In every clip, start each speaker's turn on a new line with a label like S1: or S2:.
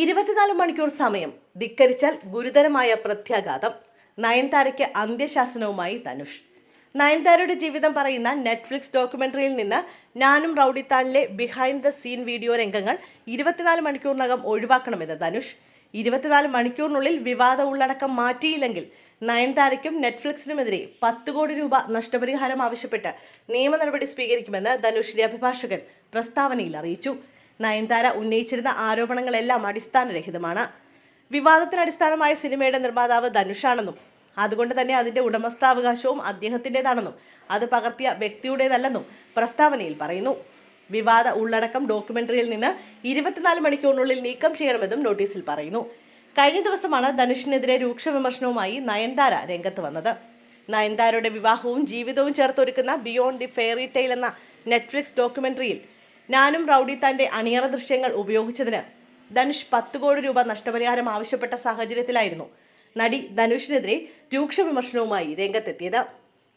S1: ഇരുപത്തിനാല് മണിക്കൂർ സമയം ധിക്കരിച്ചാൽ ഗുരുതരമായ പ്രത്യാഘാതം. നയൻതാരയ്ക്ക് അന്ത്യശാസനവുമായി ധനുഷ്. നയൻതാരയുടെ ജീവിതം പറയുന്ന നെറ്റ്ഫ്ലിക്സ് ഡോക്യുമെന്ററിയിൽ നിന്ന് ഞാനും റൌഡിത്താനിലെ ബിഹൈൻഡ് ദ സീൻ വീഡിയോ രംഗങ്ങൾ ഇരുപത്തിനാല് മണിക്കൂറിനകം ഒഴിവാക്കണമെന്ന് ധനുഷ്. ഇരുപത്തിനാല് മണിക്കൂറിനുള്ളിൽ വിവാദ ഉള്ളടക്കം മാറ്റിയില്ലെങ്കിൽ നയൻതാരയ്ക്കും നെറ്റ്ഫ്ലിക്സിനുമെതിരെ പത്ത് കോടി രൂപ നഷ്ടപരിഹാരം ആവശ്യപ്പെട്ട് നിയമ നടപടി സ്വീകരിക്കുമെന്ന് ധനുഷിന്റെ അഭിഭാഷകൻ പ്രസ്താവനയിൽ അറിയിച്ചു. നയൻതാര ഉന്നയിച്ചിരുന്ന ആരോപണങ്ങളെല്ലാം അടിസ്ഥാനരഹിതമാണ്. വിവാദത്തിന് അടിസ്ഥാനമായ സിനിമയുടെ നിർമ്മാതാവ് ധനുഷാണെന്നും അതുകൊണ്ട് തന്നെ അതിന്റെ ഉടമസ്ഥാവകാശവും അദ്ദേഹത്തിന്റെതാണെന്നും അത് പകർത്തിയ വ്യക്തിയുടേതല്ലെന്നും പ്രസ്താവനയിൽ പറയുന്നു. വിവാദ ഉള്ളടക്കം ഡോക്യുമെന്ററിയിൽ നിന്ന് ഇരുപത്തിനാല് മണിക്കൂറിനുള്ളിൽ നീക്കം ചെയ്യണമെന്നും നോട്ടീസിൽ പറയുന്നു. കഴിഞ്ഞ ദിവസമാണ് ധനുഷിനെതിരെ രൂക്ഷ വിമർശനവുമായി നയൻതാര രംഗത്ത് വന്നത്. നയൻതാരയുടെ വിവാഹവും ജീവിതവും ചേർത്തൊരുക്കുന്ന ബിയോണ്ട് ദി ഫെയറി ടെയിൽ എന്ന നെറ്റ്ഫ്ലിക്സ് ഡോക്യുമെന്ററിയിൽ ഞാനും റൌഡി തന്റെ അണിയറ ദൃശ്യങ്ങൾ ഉപയോഗിച്ചതിന് ധനുഷ് പത്ത് കോടി രൂപ നഷ്ടപരിഹാരം ആവശ്യപ്പെട്ട സാഹചര്യത്തിലായിരുന്നു നടി ധനുഷിനെതിരെ രൂക്ഷ വിമർശനവുമായി രംഗത്തെത്തിയത്.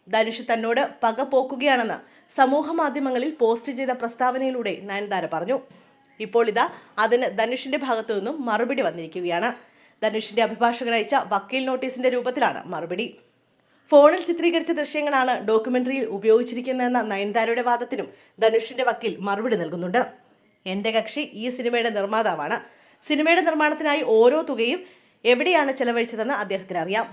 S1: ധനുഷ് തന്നോട് പക പോക്കുകയാണെന്ന് സമൂഹ മാധ്യമങ്ങളിൽ പോസ്റ്റ് ചെയ്ത പ്രസ്താവനയിലൂടെ നയൻതാര പറഞ്ഞു. ഇപ്പോൾ ഇതാ അതിന് ധനുഷിന്റെ ഭാഗത്തു നിന്നും മറുപടി വന്നിരിക്കുകയാണ്. ധനുഷിന്റെ അഭിഭാഷകൻ അയച്ച വക്കീൽ നോട്ടീസിന്റെ രൂപത്തിലാണ് മറുപടി. ഫോണിൽ ചിത്രീകരിച്ച ദൃശ്യങ്ങളാണ് ഡോക്യുമെന്ററിയിൽ ഉപയോഗിച്ചിരിക്കുന്നതെന്ന നയൻതാരയുടെ വാദത്തിനും ധനുഷിന്റെ വക്കീൽ മറുപടി നൽകുന്നുണ്ട്. എന്റെ കക്ഷി ഈ സിനിമയുടെ നിർമ്മാതാവാണ്. സിനിമയുടെ നിർമ്മാണത്തിനായി ഓരോ തുകയും എവിടെയാണ് ചെലവഴിച്ചതെന്ന് അദ്ദേഹത്തിന് അറിയാം.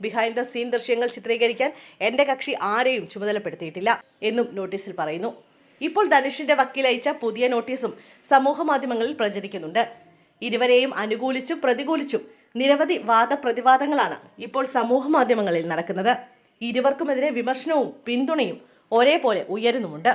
S1: ബിഹൈൻഡ് ദ സീൻ ദൃശ്യങ്ങൾ ചിത്രീകരിക്കാൻ എന്റെ കക്ഷി ആരെയും ചുമതലപ്പെടുത്തിയിട്ടില്ല എന്നും നോട്ടീസിൽ പറയുന്നു. ഇപ്പോൾ ധനുഷിന്റെ വക്കീൽ അയച്ച പുതിയ നോട്ടീസും സമൂഹ മാധ്യമങ്ങളിൽ പ്രചരിക്കുന്നുണ്ട്. ഇരുവരെയും അനുകൂലിച്ചും പ്രതികൂലിച്ചും നിരവധി വാദപ്രതിവാദങ്ങളാണ് ഇപ്പോൾ സമൂഹ മാധ്യമങ്ങളിൽ നടക്കുന്നത്. ഇരുവർക്കുമെതിരെ വിമർശനവും പിന്തുണയും ഒരേപോലെ ഉയരുന്നുമുണ്ട്.